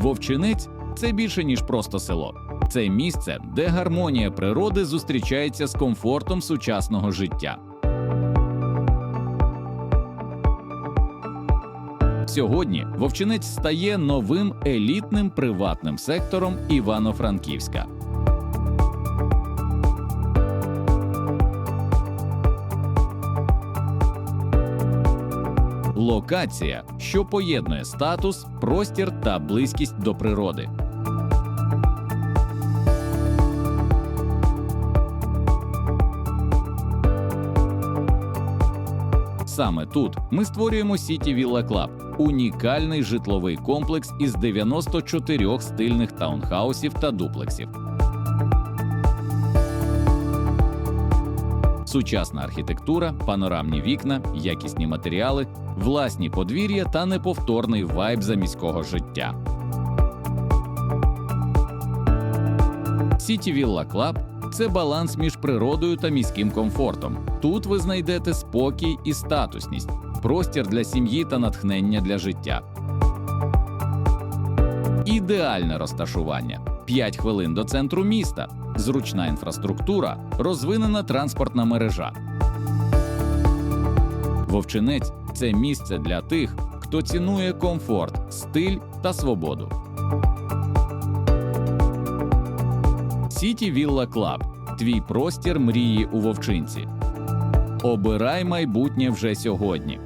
Вовчинець це більше ніж просто село. Це місце, де гармонія природи зустрічається з комфортом сучасного життя. Сьогодні Вовчинець стає новим елітним приватним сектором Івано-Франківська. Локація, що поєднує статус, простір та близькість до природи. Саме тут ми створюємо Сіті Вілла Клаб – унікальний житловий комплекс із 94 стильних таунхаусів та дуплексів. Сучасна архітектура, панорамні вікна, якісні матеріали, власні подвір'я та неповторний вайб заміського життя. Сіті Вілла Клаб це баланс між природою та міським комфортом. Тут ви знайдете спокій і статусність, простір для сім'ї та натхнення для життя. Ідеальне розташування 5 хвилин до центру міста, зручна інфраструктура, розвинена транспортна мережа. Вовчинець це місце для тих, хто цінує комфорт, стиль та свободу. Сіті Вілла Клаб твій простір мрії у Вовчинці. Обирай майбутнє вже сьогодні.